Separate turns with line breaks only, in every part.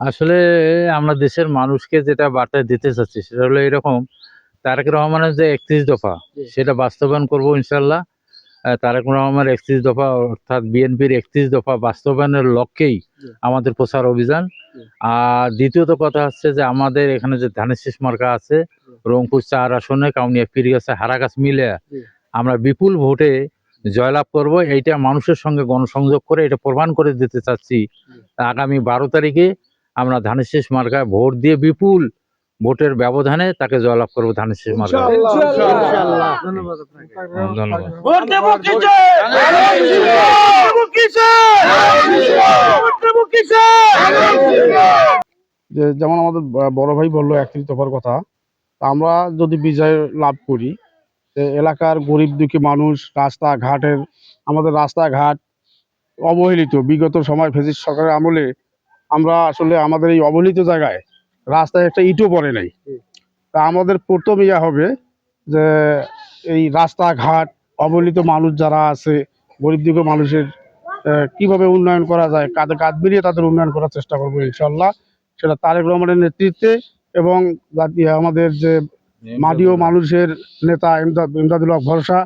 আসলে আমরা দেশের মানুষকে যেটা বার্তা দিতে চাচ্ছি সেটা হলো এরকম তারেক রহমানের যে একত্রিশ দফা সেটা বাস্তবায়ন করব ইনশাল্লাহ তারেক রহমানের একত্রিশ দফা অর্থাৎ বিএনপির একত্রিশ দফা বাস্তবায়নের লক্ষ্যেই আমাদের প্রচার অভিযান। আর দ্বিতীয়ত কথা হচ্ছে যে আমাদের এখানে যে ধানের শীষ মার্কা আছে রংপুর চার আসনে কাউনিয়া পিরিগাছা হারাগাছ মিলে আমরা বিপুল ভোটে জয়লাভ করব। এইটা মানুষের সঙ্গে গণসংযোগ করে এটা প্রমাণ করে দিতে চাচ্ছি। আগামী বারো তারিখে আমরা ধানের শেষ মার্কায় ভোট দিয়ে বিপুল ভোটের ব্যবধানে তাকে জয়লাভ করব ধানের শেষ মার্কায়
যে যেমন আমাদের বড় ভাই বলল একত্রিশ দফার কথা। তা আমরা যদি বিজয় লাভ করি যে এলাকার গরিব দুঃখী মানুষ রাস্তাঘাটের আমাদের রাস্তাঘাট অবহেলিত। বিগত সময় ফেসিস সরকারের আমলে আমরা আসলে আমাদের এই অবহেলিত জায়গায় রাস্তায় একটা ইটও পড়ে নাই। তা আমাদের প্রথম ইয়া হবে যে এই রাস্তাঘাট অবহেলিত মানুষ যারা আছে গরিব দুঃখী মানুষের কীভাবে উন্নয়ন করা যায় কাঁধে কাঁধ মিলিয়ে তাদের উন্নয়ন করার চেষ্টা করব ইনশাল্লাহ সেটা তারেক রহমানের নেতৃত্বে এবং আমাদের যে মাদীয় মানুষের নেতা ইমদাদুল হক ভরসা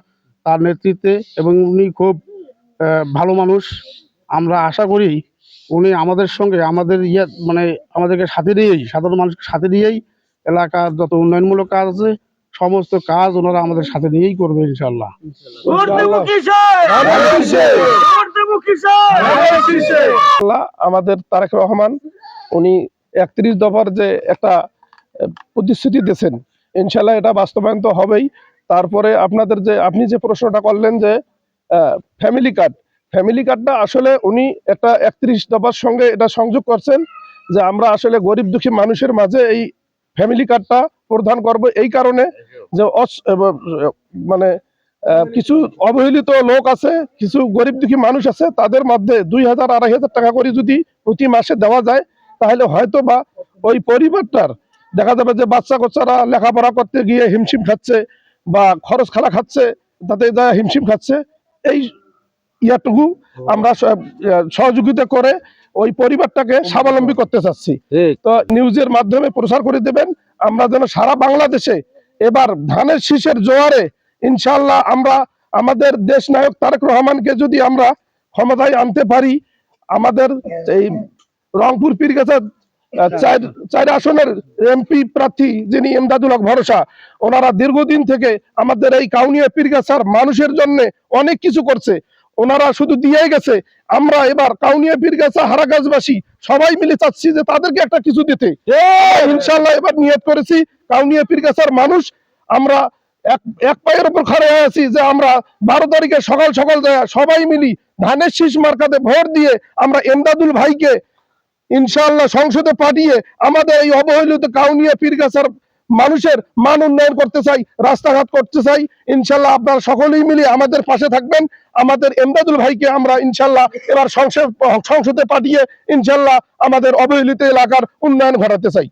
তার নেতৃত্বে এবং উনি খুব ভালো মানুষ। আমরা আশা করি উনি আমাদের সঙ্গে আমাদের ইয়ে মানে আমাদেরকে সাথে নিয়েই সাধারণ মানুষকে সাথে নিয়েই এলাকার যত উন্নয়নমূলক কাজ আছে সমস্ত কাজ ওনারা আমাদের সাথে নিয়েই করবে ইনশাল্লাহ
আমাদের তারেক রহমান উনি একত্রিশ দফার যে একটা প্রতিশ্রুতি দিয়েছেন। ইনশাল্লাহ এটা বাস্তবায়ন তো হবেই। তারপরে আপনাদের যে আপনি যে প্রশ্নটা করলেন যে ফ্যামিলি কার্ড ফ্যামিলি কার্ডটা আসলে উনি একটা একত্রিশ দফার সঙ্গে এটা সংযোগ করছেন যে আমরা আসলে গরিব দুঃখী মানুষের মাঝে এই ফ্যামিলি কার্ডটা প্রদান করব। এই কারণে যে মানে কিছু অবহেলিত লোক আছে, কিছু গরিব দুঃখী মানুষ আছে, তাদের মধ্যে দুই হাজার, আড়াই হাজার টাকা করে যদি প্রতি মাসে দেওয়া যায়, তাহলে হয়তো বা ওই পরিবারটার দেখা যাবে যে বাচ্চা কাচ্চারা লেখাপড়া করতে গিয়ে হিমশিম খাচ্ছে বা খরচ খালা খাচ্ছে, তাতে যা হিমশিম খাচ্ছে, এই ইয়াটুকু আমরা সহযোগিতা করে ওই পরিবারটাকে স্বাবলম্বী করতে চাচ্ছি। তো নিউজের মাধ্যমে প্রচার করে দেবেন। আমরা যেন সারা বাংলাদেশে এবার ধানের শীষের জোয়ারে ইনশাল্লাহ আমরা আমাদের দেশ নায়ক তারেক রহমানকে যদি আমরা ক্ষমতায় আনতে পারি আমাদের এই রংপুর পীরগাছা চার চার আসনের এমপি প্রার্থী যিনি এমদাদুল হক ভরসা ওনারা দীর্ঘদিন থেকে আমাদের এই কাউনিয়া পীরগাছার মানুষের জন্য অনেক কিছু করছে। ওনারা শুধু দিয়ে গেছে। আমরা এবার কাউনিয়া পীরগাছা হারাগাছবাসী সবাই মিলে চাচ্ছি যে তাদেরকে একটা কিছু দিতে। ইনশাল্লাহ এবার নিয়ত করেছি কাউনিয়া পীরগাছার মানুষ আমরা এক এক পায়ের উপর খাড়ে হয়ে আছি যে আমরা বারো তারিখে সকাল সকাল সবাই মিলি ধানের শীষ মার্কাতে ভোট দিয়ে আমরা এমদাদুল ভাইকে ইনশাআল্লাহ সংসদে পাঠিয়ে আমাদের এই অবহেলিত কাউনিয়া পীরগাছার মানুষের মান উন্নয়ন করতে চাই, রাস্তাঘাট করতে চাই, ইনশাল্লাহ আপনারা সকলেই মিলে আমাদের পাশে থাকবেন। আমাদের এমদাদুল ভাইকে আমরা ইনশাল্লাহ এবার সংসদ সংসদে পাঠিয়ে ইনশাল্লাহ আমাদের অবহেলিত এলাকার উন্নয়ন ঘটাতে চাই।